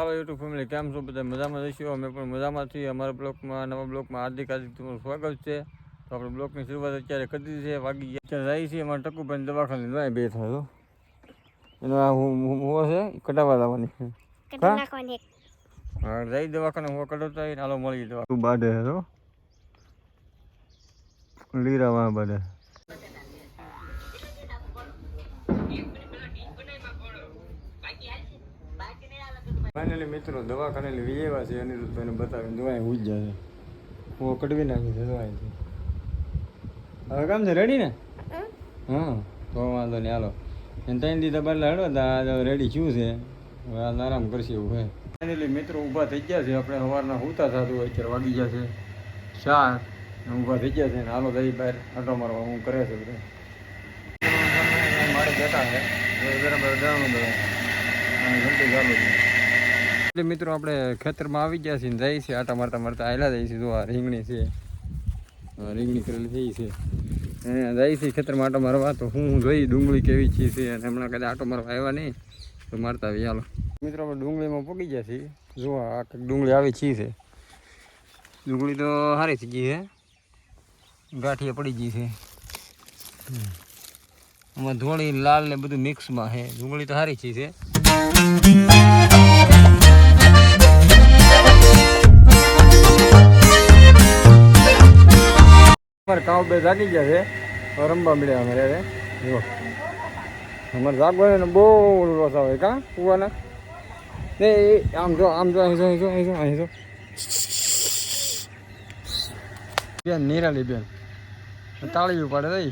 હાલો YouTube family કેમ છો બધા? મજામાં જઈશું અમે પણ મજામાં છીએ. અમારા બ્લોકમાં નવા બ્લોકમાં હાર્દિક હાર્દિક તમારું સ્વાગત છે. તો આપણે બ્લોકની શરૂઆત અત્યારે કરી દીધી છે. વાગી ગયા. અત્યારે જાય છે અમારે ટકુભાઈ દવાખાને જાય બે થાય એનો આ હું છે? કટાવા લાવવાની હા? જઈ દવાખાને હું કઢાવતા હોય ને હાલો મળી દવા તું બાડે હતો તો લીરા વાહ બાડે ફાઇનલી મિત્રો દવાખાને લઈ એવા છે અનિરુદ્ધભાઈને બતાવીને દવાઈ ઉજ જશે હું કડવી નાખી છે દવાઈથી. હવે કામ છે રેડી ને? હા તો વાંધો નહીં હાલો. એને ત્રણ દીધા બદલા હડો તો રેડી શું છે હવે આરામ કરશે એવું હે ફાઇનલી મિત્રો ઊભા થઈ ગયા છે આપણે સવારના હુતા થતું હોય અત્યારે વાગી ગયા છે ચાર. ઊભા થઈ ગયા છે ને હાલો દઈ બહાર આટો મારવા હું કરે છે બધા. મારે બેઠા છે. બરાબર જાણું બધા ચાલુ છે. એટલે મિત્રો આપણે ખેતરમાં આવી ગયા છીએ જઈએ છીએ આટા મારતા મારતા આયલા જઈએ છીએ. જો આ રીંગણી છે. રીંગણી કરેલી થઈ છે. જઈએ છીએ ખેતરમાં આટો મારવા. તો હું જોઈ ડુંગળી કેવી છે છે અને હમણાં કદાચ આટો મારવા આવ્યા નહીં, તો મારતા આવી હાલો. મિત્રો આપણે ડુંગળીમાં પગી ગયા છીએ. જો આ ડુંગળી આવી છી છે. ડુંગળી તો સારી થઈ ગઈ છે. ગાંઠીએ પડી ગઈ છે. આમાં ધોળી, લાલ ને બધું મિક્સમાં છે. ડુંગળી તો સારી ચીજ છે. કાવ બે જાગી ગયા છે. રમવા મળ્યા અમે રે જો. અમારે જાગવાનો બહુ લોસ આવે કા કુવાના? ને એ, આમ જો આમ જો, અહીં જો અહીં જો અહીં જો બેન, નિરાલી બેન. તાળી પાડે દઈ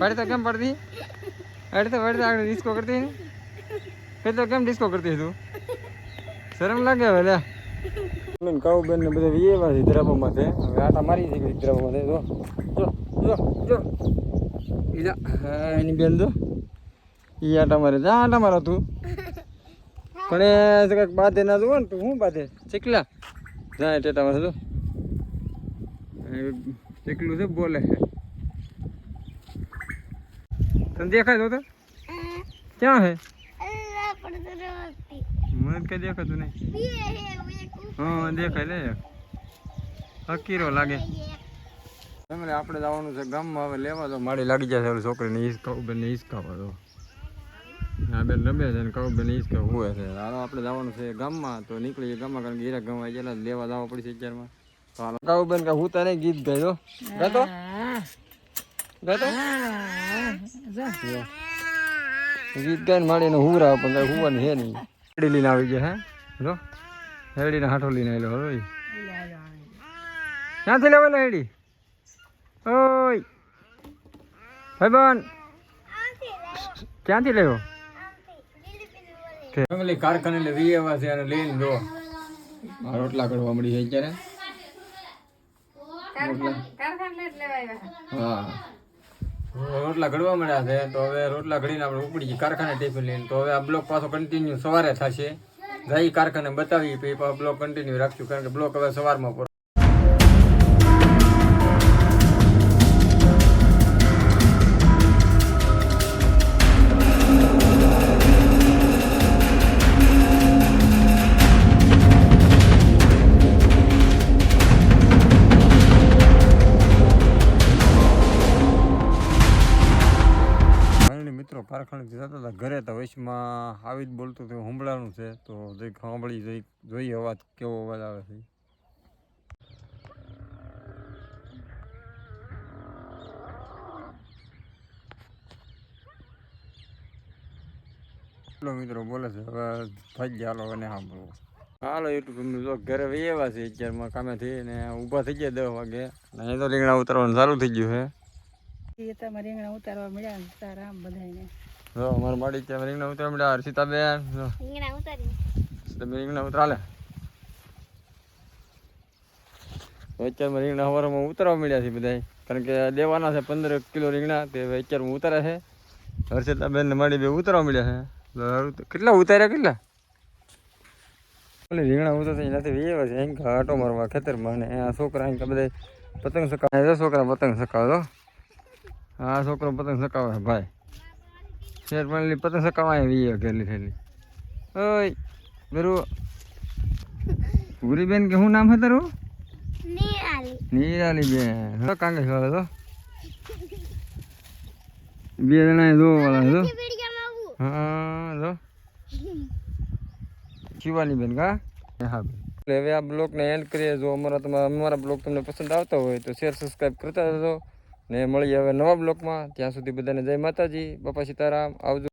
પાડી તો કેમ પાડતી? અડતે વડતે આગળ ડિસ્કો કરતી ને. તો કેમ ડિસ્કો કરતી તું? શરમ લાગે હવે લે કાઉ બેન ને બધા વિયેવા છે દ્રવમાં છે. હવે આટા મારી છે કે દ્રવમાં છે. જો જો જો જો. હા, એની બેન જો. ઈ આટા મારે જા આટા મારા તું પણ એ કંઈક બાધે ના જોવો ને તું શું બાધે? ચીકલા જા એ ટેટા મારે જો. ચીકલું છે બોલે છે. તને દેખાય તો ક્યાં હે મને કઈ દેખાતું નહીં. બે હા દેખાય લે. હકીરો લાગે. ફેમિલી આપણે જવાનું છે ગામમાં. હવે લેવા તો માડી લાગી જાય છે ઓલી છોકરીને હિસકા બેન હિસકાવા તો આ બેન રમે છે ને કહું બેન હિસકા હુએ છે. હાલો આપણે જવાનું છે ગામમાં. તો નીકળીએ ગામમાં કારણ કે હીરા ગામમાં ગયેલા લેવા જવા પડશે અત્યારમાં. તો હાલો. કાઉ બેન કે હું તારે ગીત ગાયો ગાતો? ગાતો? ગીત ગાઈને માડીને હુરા પણ હું હુવાની છે નહીં. હેડી લઈને આવી ગયા હે? જો હેડીને હાથો લઈને આવેલો હવે. ક્યાંથી લેવાલો હેડી ઓય! ભાઈબંધ ક્યાંથી લેવો? ફેમિલી કારખાને લે વી એવા છે અને લઈને જો. આ રોટલા કરવા મળી છે અત્યારે. હા. રોટલા ઘડવા મળ્યા છે, તો હવે રોટલા ઘડીને આપણે ઉપડી જઈએ, કારખાને ટિફિન લઈને. તો હવે આ બ્લોક પાછો કન્ટિન્યુ સવારે થશે. જઈ કારખાને બતાવી પછી બ્લોક કન્ટિન્યુ રાખશું, કારણ કે બ્લોક હવે સવારમાં પૂરો કારખાનેથી જતા હતા ઘરે તો વચમાં આવી જ બોલતું હતું સંભળાનું છે, તો જઈ સાંભળી જઈ જોઈએ અવાજ કેવો અવાજ આવે છે. એટલો મિત્રો, બોલે છે, હવે થઈ ગયા, હાલો અને સાંભળવું હાલો યુટ્યુબ તો ઘરે વૈયા છે અત્યારમાં કામે થઈ ને ઊભા થઈ ગયા દસ વાગે અને તો રીંગણા ઉતારવાનું ચાલુ થઈ ગયું છે. રીંગણા ઉતારવા મળ્યા સારા બધાને જો અમાર માડી ત્યાં રીંગણા ઉતરે મળ્યા હર્ષિતા બેન રીંગણા ઉતારી. તમે રીંગણા ઉતરાલે. અત્યારમાં રીંગણા સવારમાં ઉતરવા મળ્યા છે બધા કારણ કે દેવાના છે પંદર કિલો રીંગણા તે અત્યારમાં ઉતારે છે. હર્ષિતાબેન ને માડી બે ઉતરવા મળ્યા છે. કેટલા ઉતાર્યા કેટલા? ઓલી રીંગણા ઉતરતા નથી વેવા છે અહીં આટો મારવા ખેતરમાં અને આ છોકરા અહીં બધા પતંગ સકાવે. છોકરા પતંગ સકાવે તો આ છોકરો પતંગ સકાવે ભાઈ. શેર પણ પતંગ સકાવા વીએ ગયેલી થયેલી ઓય બેરું પૂરીબેન કે શું નામ છે તારું નિરાલી નિરાલી બેન હા કાંગે વાળા તો બે જણા જો વાળા જો વિડીયોમાં આવું હા જો શિવાની બેન કા હા બેન એટલે હવે આ બ્લોગને એન્ડ કરીએ જો અમારા તમારા અમારા બ્લોગ તમને પસંદ આવતા હોય તો શેર સબસ્ક્રાઈબ કરતા રહેજો ને મળીએ હવે નવા બ્લોકમાં. ત્યાં સુધી બધાને જય માતાજી. બાપા સીતારામ. આવજો.